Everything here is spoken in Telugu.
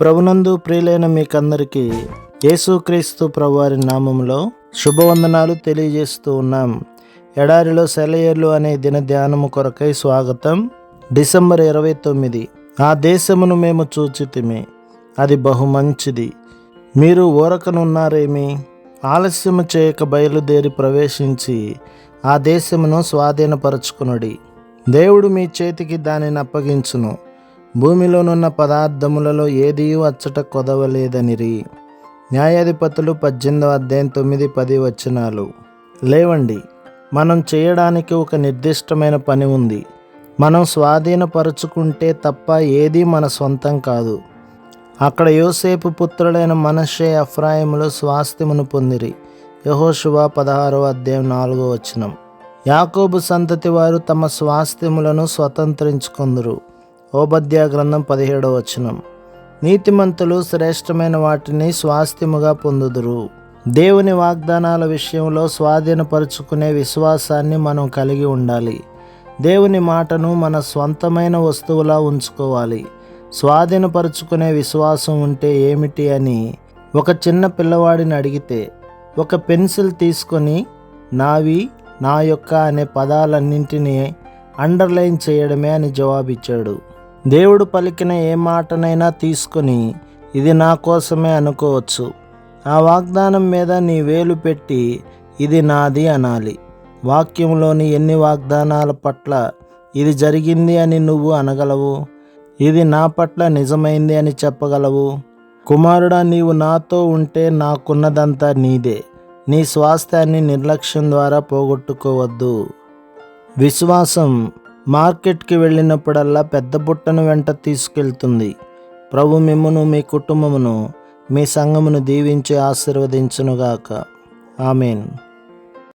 ప్రభునందు ప్రియులైన మీకందరికీ యేసుక్రీస్తు ప్రభువారి నామంలో శుభవందనాలు తెలియజేస్తూ ఉన్నాం. ఎడారిలో సెలయేర్లు అనే దిన ధ్యానము కొరకై స్వాగతం. డిసెంబర్ ఇరవై తొమ్మిది. ఆ దేశమును మేము చూచితిమి. అది బహు మంచిది. మీరు ఊరకనున్నారేమి? ఆలస్యము చేయక బయలుదేరి ప్రవేశించి ఆ దేశమును స్వాధీనపరచుకునుడి. దేవుడు మీ చేతికి దానిని అప్పగించును. భూమిలోనున్న పదార్థములలో ఏదీ అచ్చట కొదవలేదనిరి. న్యాయాధిపతులు పద్దెనిమిదో అధ్యాయం తొమ్మిది పది వచనాలు. లేవండి మనం చేయడానికి ఒక నిర్దిష్టమైన పని ఉంది. మనం స్వాధీనపరుచుకుంటే తప్ప ఏదీ మన సొంతం కాదు. అక్కడ యోసేపు పుత్రుడైన మనషే అఫ్రాయిములు స్వాస్థ్యమును పొందిరి. యహోశువ పదహారవ అధ్యాయం నాలుగో వచనం. యాకోబు సంతతి వారు తమ స్వాస్థ్యములను స్వతంత్రించుకుందరు. ఓబద్యా గ్రంథం పదిహేడవ వచనం. నీతిమంతులు శ్రేష్టమైన వాటిని స్వాస్థ్యముగా పొందుదురు. దేవుని వాగ్దానాల విషయంలో స్వాధీనపరుచుకునే విశ్వాసాన్ని మనం కలిగి ఉండాలి. దేవుని మాటను మన స్వంతమైన వస్తువులా ఉంచుకోవాలి. స్వాధీనపరుచుకునే విశ్వాసం ఉంటే ఏమిటి అని ఒక చిన్న పిల్లవాడిని అడిగితే ఒక పెన్సిల్ తీసుకొని నావి నా యొక్క అనే పదాలన్నింటినీ అండర్లైన్ చేయడమే అని జవాబిచ్చాడు. దేవుడు పలికిన ఏ మాటనైనా తీసుకొని ఇది నా కోసమే అనుకోవచ్చు. ఆ వాగ్దానం మీద నీ వేలు పెట్టి ఇది నాది అనాలి. వాక్యంలోని ఎన్ని వాగ్దానాల పట్ల ఇది జరిగింది అని నువ్వు అనగలవు? ఇది నా పట్ల నిజమైంది అని చెప్పగలవు? కుమారుడా నీవు నాతో ఉంటే నాకున్నదంతా నీదే. నీ స్వాస్థ్యాన్ని నిర్లక్ష్యం ద్వారా పోగొట్టుకోవద్దు. విశ్వాసం మార్కెట్కి వెళ్ళినప్పుడల్లా పెద్ద బుట్టను వెంట తీసుకెళ్తుంది. ప్రభు మిమ్మను మీ కుటుంబమును మీ సంఘమును దీవించి ఆశీర్వదించునుగాక. ఆమెన్.